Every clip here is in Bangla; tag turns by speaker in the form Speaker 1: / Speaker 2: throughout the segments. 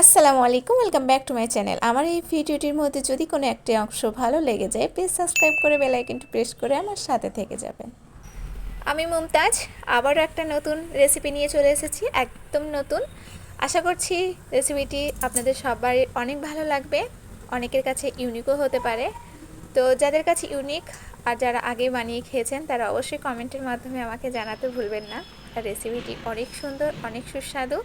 Speaker 1: আসসালামু আলাইকুম, welcome back to my channel. আমার এই ভিডিওটির মধ্যে যদি কোনো একটি অংশ ভালো লেগে যায় প্লিজ সাবস্ক্রাইব করে বেল আইকনটি প্রেস করে আমার সাথে থেকে যাবেন। আমি মুমতাজ, আবারও একটা নতুন রেসিপি নিয়ে চলে এসেছি, একদম নতুন। আশা করছি রেসিপিটি আপনাদের সবারই অনেক ভালো লাগবে, অনেকের কাছে ইউনিকও হতে পারে। তো যাদের কাছে ইউনিক আর যারা আগে বানিয়ে খেয়েছেন, তারা অবশ্যই কমেন্টের মাধ্যমে আমাকে জানাতে ভুলবেন না। রেসিপিটি অনেক সুন্দর, অনেক সুস্বাদু।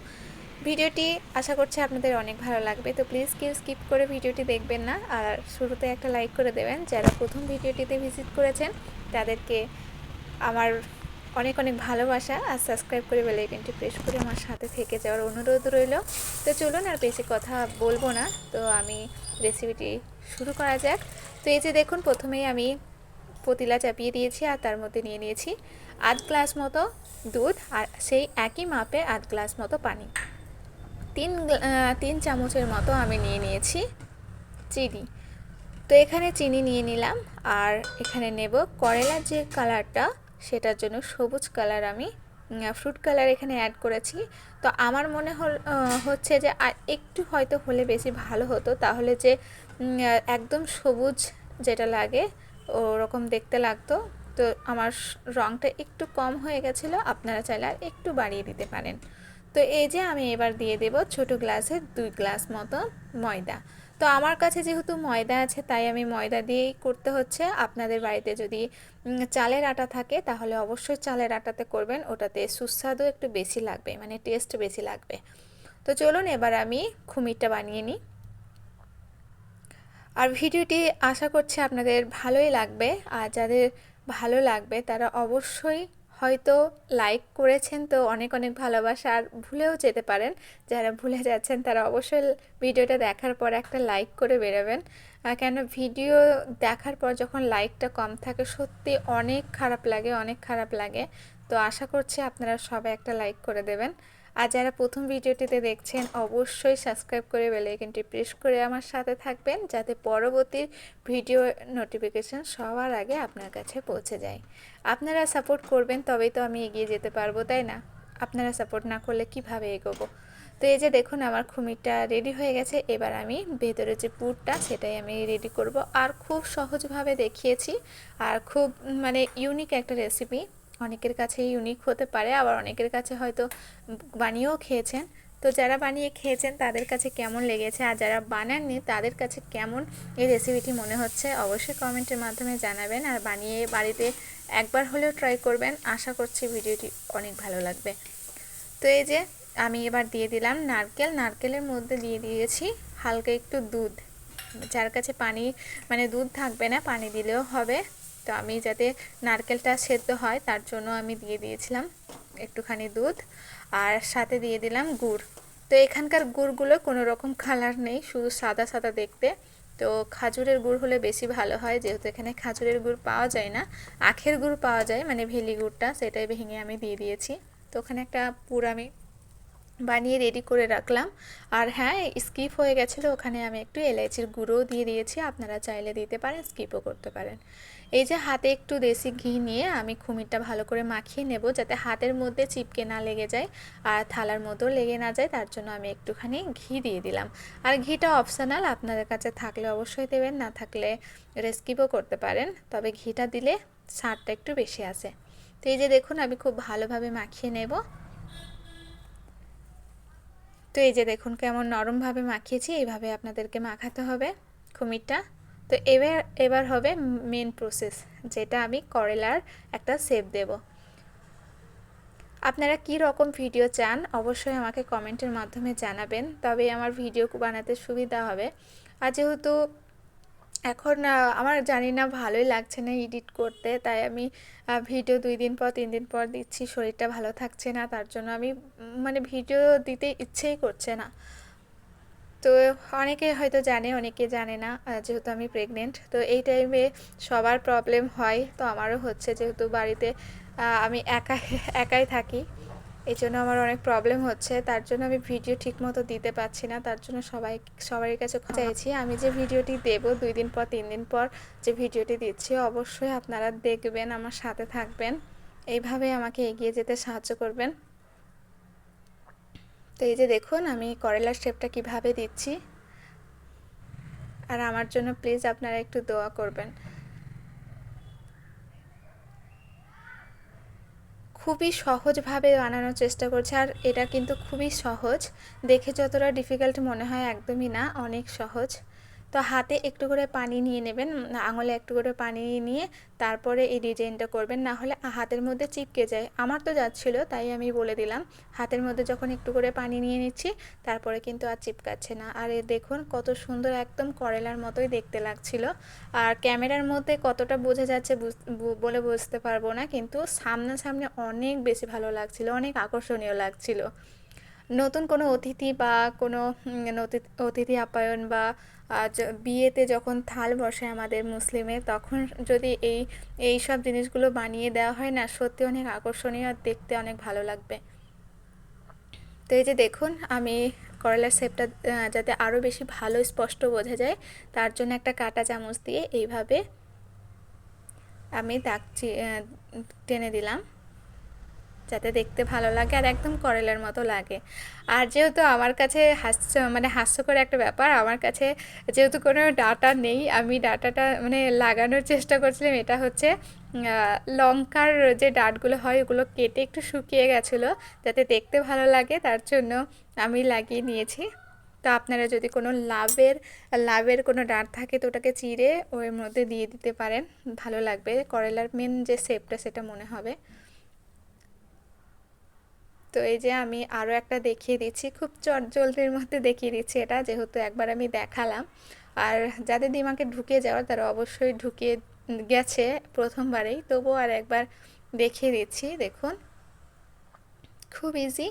Speaker 1: ভিডিওটি আশা করছি আপনাদের অনেক ভালো লাগবে। তো প্লিজ কেউ স্কিপ করে ভিডিওটি দেখবেন না। আর শুরুতে একটা লাইক করে দেবেন। যারা প্রথম ভিডিওটিতে ভিজিট করেছেন, তাদেরকে আমার অনেক অনেক ভালোবাসা। আর সাবস্ক্রাইব করে বেল আইকনটি প্রেস করে আমার সাথে থেকে যাওয়ার অনুরোধ রইল। তো চলুন আর বেশি কথা বলব না। তো আমি রেসিপিটি শুরু করা যাক। তো এই যে দেখুন, প্রথমেই আমি পতিলা চাপিয়ে দিয়েছি আর তার মধ্যে নিয়ে নিয়েছি আধ গ্লাস মতো দুধ আর সেই একই মাপে আধ গ্লাস মতো পানি। তিন তিন চামচের মতো আমি নিয়ে নিয়েছি চিনি। তো এখানে চিনি নিয়ে নিলাম আর এখানে নেব করেলার যে কালারটা, সেটার জন্য সবুজ কালার আমি ফ্রুট কালার এখানে অ্যাড করেছি। তো আমার মনে হল হচ্ছে যে আর একটু হয়তো হলে বেশি ভালো হতো, তাহলে যে একদম সবুজ যেটা লাগে, ওরকম দেখতে লাগতো। তো আমার রঙটা একটু কম হয়ে গেছিল, আপনারা চাইলে আর একটু বাড়িয়ে দিতে পারেন। তো এই যে আমি এবার দিয়ে দেব ছোট গ্লাসে দুই গ্লাস মতো ময়দা। তো আমার কাছে যেহেতু ময়দা আছে, তাই আমি ময়দা দিয়েই করতে হচ্ছে। আপনাদের বাড়িতে যদি চালের আটা থাকে, তাহলে অবশ্যই চালের আটাতে করবেন। ওটাতে সুস্বাদু একটু বেশি লাগবে মানে টেস্ট বেশি লাগবে। তো চলুন এবার আমি খুমিরটা বানিয়ে নিই। আর ভিডিওটি আশা করছি আপনাদের ভালোই লাগবে। আর যাদের ভালো লাগবে, তারা অবশ্যই হয়তো লাইক করেছেন তো অনেক অনেক ভালোবাসা আর ভুলেও যেতে পারেন। যারা ভুলে যাচ্ছেন তারা অবশ্যই ভিডিওটা দেখার পর একটা লাইক করে বেরোবেন। কেন ভিডিও দেখার পর যখন লাইকটা কম থাকে, সত্যি অনেক খারাপ লাগে, অনেক খারাপ লাগে। তো আশা করছি আপনারা সবাই একটা লাইক করে দেবেন। আর যারা প্রথম ভিডিওটিতে দেখছেন, অবশ্যই সাবস্ক্রাইব করে বেলাইকনটি প্রেস করে আমার সাথে থাকবেন, যাতে পরবর্তী ভিডিও নোটিফিকেশান সবার আগে আপনার কাছে পৌঁছে যায়। আপনারা সাপোর্ট করবেন, তবেই তো আমি এগিয়ে যেতে পারব, তাই না? আপনারা সাপোর্ট না করলে কীভাবে এগোবো? তো এই যে দেখুন, আমার খুমিরটা রেডি হয়ে গেছে, এবার আমি ভেতরে যে পুরটা, সেটাই আমি রেডি করব। আর খুব সহজভাবে দেখিয়েছি, আর খুব মানে ইউনিক একটা রেসিপি অনেকের কাছে ইউনিক হতে পারে, আবার অনেকের কাছে হয়তো বানিয়েও খেয়েছেন। তো যারা বানিয়ে খেয়েছেন, তাদের কাছে কেমন লেগেছে? আর যারা বানাননি, তাদের কাছে কেমন এই রেসিপিটি মনে হচ্ছে? অবশ্যই কমেন্টের মাধ্যমে জানাবেন। আর বানিয়ে বাড়িতে একবার হলেও ট্রাই করবেন। আশা করছি ভিডিওটি অনেক ভালো লাগবে। তো এই যে, আমি এবার দিয়ে দিলাম নারকেল। নারকেলের মধ্যে দিয়ে দিয়েছি হালকা একটু দুধ। যার কাছে পানি মানে দুধ থাকবে না, পানি দিলেও হবে। তো আমি যাতে নারকেলটা সেদ্ধ হয়, তার জন্য আমি দিয়ে দিয়েছিলাম একটুখানি দুধ আর সাথে দিয়ে দিলাম গুড়। তো এখানকার গুড়গুলো কোনো রকম কালার নেই, শুধু সাদা সাদা দেখতে। তো খাজুরের গুড় হলে বেশি ভালো হয়, যেহেতু এখানে খাজুরের গুড় পাওয়া যায় না, আখের গুড় পাওয়া যায় মানে ভেলি গুড়টা, সেটাই ভেঙে আমি দিয়ে দিয়েছি। তো ওখানে একটা পুর আমি বানিয়ে রেডি করে রাখলাম। আর হ্যাঁ স্কিপ হয়ে গেছিল, ওখানে আমি একটু এলাইচির গুঁড়োও দিয়ে দিয়েছি, আপনারা চাইলে দিতে পারেন স্কিপও করতে পারেন। এই যে হাতে একটু দেশি ঘি নিয়ে আমি খুমিরটা ভালো করে মাখিয়ে নেব, যাতে হাতের মধ্যে চিপকে না লেগে যায় আর থালার মতো লেগে না যায়, তার জন্য আমি একটুখানি ঘি দিয়ে দিলাম। আর ঘিটা অপশনাল আপনাদের কাছে থাকলে অবশ্যই দেবেন, না থাকলে রেস্কিপও করতে পারেন, তবে ঘিটা দিলে স্বাদটা একটু বেশি আসে। তো এই যে দেখুন, আমি খুব ভালোভাবে মাখিয়ে নেব। তো এই যে দেখুন কেমন নরমভাবে মাখিয়েছি, এইভাবে আপনাদেরকে মাখাতে হবে কুমিরটা। তো এবার এবার হবে মেন প্রসেস যেটা আমি করেলার একটা সেপ দেব। আপনারা কি রকম ভিডিও চান অবশ্যই আমাকে কমেন্টের মাধ্যমে জানাবেন, তবে আমার ভিডিও বানাতে সুবিধা হবে। আর যেহেতু এখন আমার জানি না ভালোই লাগছে না এডিট করতে, তাই আমি ভিডিও দুই দিন পর, তিন দিন পর দিচ্ছি, শরীরটা ভালো থাকছে না, তার জন্য আমি মানে ভিডিও দিতে ইচ্ছেই করছে না। তো অনেকে হয়তো জানে, অনেকে জানে না যেহেতু আমি প্রেগনেন্ট তো এই টাইমে সবার প্রবলেম হয়। তো আমারও হচ্ছে, যেহেতু বাড়িতে আমি একাই একাই থাকি। এই জন্য আমার অনেক প্রবলেম হচ্ছে। তার জন্য আমি ভিডিও ঠিকমতো দিতে পারছি না। তার জন্য সবাই সবার কাছে চাইছি। আমি যে ভিডিওটি দেব, দুই দিন পর, তিন দিন পর যে ভিডিওটি দিচ্ছি, অবশ্যই আপনারা দেখবেন, আমার সাথে থাকবেন। এইভাবে আমাকে এগিয়ে যেতে সাহায্য করবেন। তো এই যে দেখুন, আমি করলার শেপটা কীভাবে দিচ্ছি। আর আমার জন্য প্লিজ আপনারা একটু দোয়া করবেন। খুবই সহজভাবে বানানোর চেষ্টা করছে, আর এটা কিন্তু খুবই সহজ। দেখে যতটা ডিফিকাল্ট মনে হয় একদমই না, অনেক সহজ। তো হাতে একটু করে পানি নিয়ে নেবেন আঙুলে একটু করে পানি নিয়ে তারপরে এই ডিজাইনটা করবেন। না হলে হাতের মধ্যে চিপকে যায়। আমার তো যাচ্ছিল, তাই আমি বলে দিলাম। হাতের মধ্যে যখন একটু করে পানি নিয়ে নিচ্ছি, তারপরে কিন্তু আর চিপকাচ্ছে না। আর দেখুন কত সুন্দর একদম করেলার মতোই দেখতে লাগছিল। আর ক্যামেরার মধ্যে কতটা বোঝা যাচ্ছে বলে বুঝতে পারব না, কিন্তু সামনাসামনি অনেক বেশি ভালো লাগছিল, অনেক আকর্ষণীয় লাগছিল। নতুন কোনো অতিথি বা কোনো অতিথি আপ্যায়ন বা বিয়েতে যখন থাল বসে আমাদের মুসলিমের তখন যদি এই এই সব জিনিসগুলো বানিয়ে দেওয়া হয় না, সত্যি অনেক আকর্ষণীয় আর দেখতে অনেক ভালো লাগবে। তো এই যে দেখুন, আমি করলার শেপটা যাতে আরও বেশি ভালো, স্পষ্ট বোঝা যায়, তার জন্য একটা কাটা চামচ দিয়ে এইভাবে আমি দাগ টেনে দিলাম। যাতে দেখতে ভালো লাগে আর একদম করেলার মতো লাগে। আর যেহেতু আমার কাছে হাস্য মানে হাস্যকর একটা ব্যাপার, আমার কাছে যেহেতু কোনো ডাটা নেই, আমি ডাটাটা মানে লাগানোর চেষ্টা করছিলাম, এটা হচ্ছে লঙ্কার যে ডাটগুলো হয়, ওগুলো কেটে একটু শুকিয়ে গেছিল, যাতে দেখতে ভালো লাগে, তার জন্য আমি লাগিয়ে নিয়েছি। তো আপনারা যদি কোনো লাভের লাভের কোনো ডাঁট থাকে, তো ওটাকে চিড়ে ওর মধ্যে দিয়ে দিতে পারেন, ভালো লাগবে। করলার মেন যে শেপটা সেটা মনে হবে। তো এই যে আমি আরও একটা দেখিয়ে দিচ্ছি, খুব চট জলদির মধ্যে দেখিয়ে দিচ্ছি এটা, যেহেতু একবার আমি দেখালাম। আর যাদের দিমাকে ঢুকে যাওয়ার, তারা অবশ্যই ঢুকিয়ে গেছে প্রথমবারেই। তবুও আর একবার দেখিয়ে দিচ্ছি, দেখুন। খুব ইজি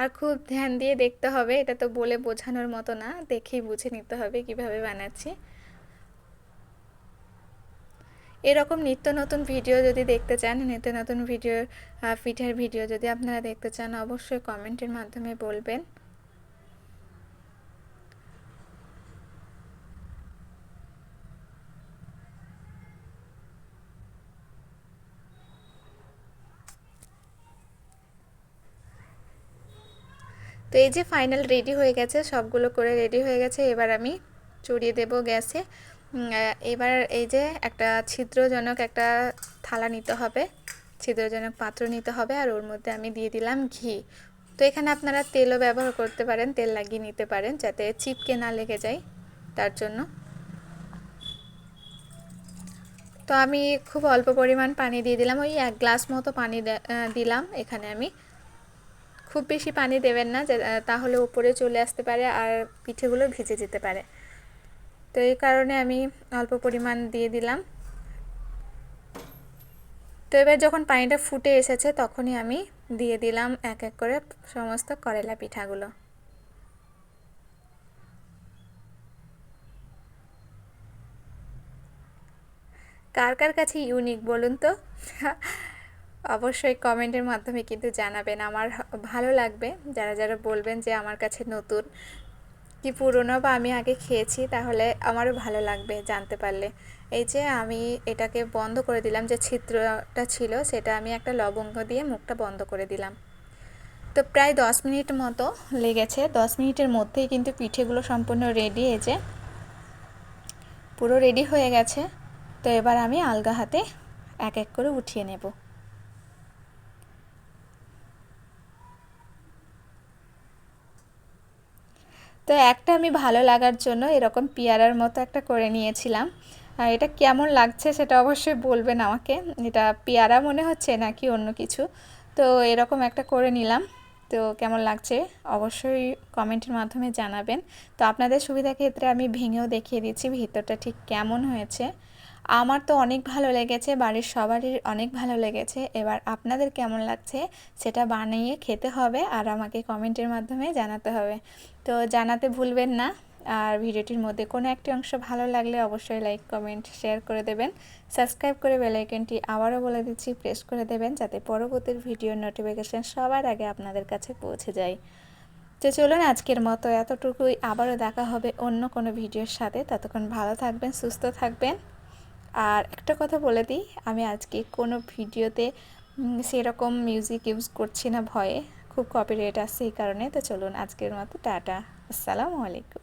Speaker 1: আর খুব ধ্যান দিয়ে দেখতে হবে, এটা তো বলে বোঝানোর মতো না, দেখেই বুঝে নিতে হবে কীভাবে বানাচ্ছি। এরকম নিত্য নতুন ভিডিও যদি দেখতে চান, নিত্য নতুন ভিডিও পিঠের ভিডিও যদি আপনারা দেখতে চান, অবশ্যই কমেন্টের মাধ্যমে বলবেন। তো এই যে ফাইনাল রেডি হয়ে গেছে, সবগুলো করে রেডি হয়ে গেছে, এবার আমি চড়িয়ে দেব গ্যাসে। এবার এই যে একটা ছিদ্রজনক একটা থালা নিতে হবে, ছিদ্রজনক পাত্র নিতে হবে আর ওর মধ্যে আমি দিয়ে দিলাম ঘি। তো এখানে আপনারা তেলও ব্যবহার করতে পারেন, তেল লাগিয়ে নিতে পারেন যাতে চিপকে না লেগে যায় তার জন্য। তো আমি খুব অল্প পরিমাণ পানি দিয়ে দিলাম, ওই এক গ্লাস মতো পানি দিলাম এখানে আমি। খুব বেশি পানি দেবেন না তাহলে উপরে চলে আসতে পারে আর পিঠেগুলো ভিজে যেতে পারে। তো এই কারণে আমি অল্প পরিমাণ দিয়ে দিলাম। তো এবার যখন পানিটা ফুটে এসেছে তখনই আমি দিয়ে দিলাম এক এক করে সমস্ত করেলা পিঠাগুলো। কার কার কাছে ইউনিক বলুন তো? অবশ্যই কমেন্টের মাধ্যমে কিন্তু জানাবেন। আমার ভালো লাগবে। যারা যারা বলবেন যে আমার কাছে নতুন কি পুরনো বা আমি আগে খেয়েছি, তাহলে আমারও ভালো লাগবে জানতে পারলে। এই যে আমি এটাকে বন্ধ করে দিলাম, যে ছিদ্রটা ছিল, সেটা আমি একটা লবঙ্গ দিয়ে মুখটা বন্ধ করে দিলাম। তো প্রায় দশ মিনিট মতো লেগেছে। দশ মিনিটের মধ্যেই কিন্তু পিঠেগুলো সম্পূর্ণ রেডি হয়েছে পুরো রেডি হয়ে গেছে। তো এবার আমি আলগা হাতে এক এক করে উঠিয়ে নেব। তো একটা আমি ভালো লাগার জন্য এরকম পেয়ারার মতো একটা করে নিয়েছিলাম। আর এটা কেমন লাগছে সেটা অবশ্যই বলবেন আমাকে। এটা পেয়ারা মনে হচ্ছে নাকি অন্য কিছু? তো এরকম একটা করে নিলাম। তো কেমন লাগছে অবশ্যই কমেন্টের মাধ্যমে জানাবেন। তো আপনাদের সুবিধা ক্ষেত্রে আমি ভেঙেও দেখিয়ে দিচ্ছি ভিতরটা ঠিক কেমন হয়েছে। আমার তো অনেক ভালো লেগেছে, বাড়ির সবারই অনেক ভালো লেগেছে। এবার আপনাদের কেমন লাগছে সেটা বানিয়ে খেতে হবে আর আমাকে কমেন্টের মাধ্যমে জানাতে হবে। তো জানাতে ভুলবেন না, আর ভিডিওটির মধ্যে কোনো একটি অংশ ভালো লাগলে অবশ্যই লাইক, কমেন্ট, শেয়ার করে দেবেন। সাবস্ক্রাইব করে বেলাইকনটি আবারও বলে দিচ্ছি, প্রেস করে দেবেন যাতে পরবর্তী ভিডিওর নোটিফিকেশান সবার আগে আপনাদের কাছে পৌঁছে যায়। তো চলুন আজকের মতো এতটুকুই, আবারও দেখা হবে অন্য কোনো ভিডিওর সাথে। ততক্ষণ ভালো থাকবেন, সুস্থ থাকবেন। আর একটা কথা বলে দিই, আমি আজকে কোনো ভিডিওতে সেরকম মিউজিক ইউজ করছি না ভয়ে, খুব কপিরাইট আসছে এই কারণে, তো চলুন আজকের মতো, টাটা, আসসালামু আলাইকুম।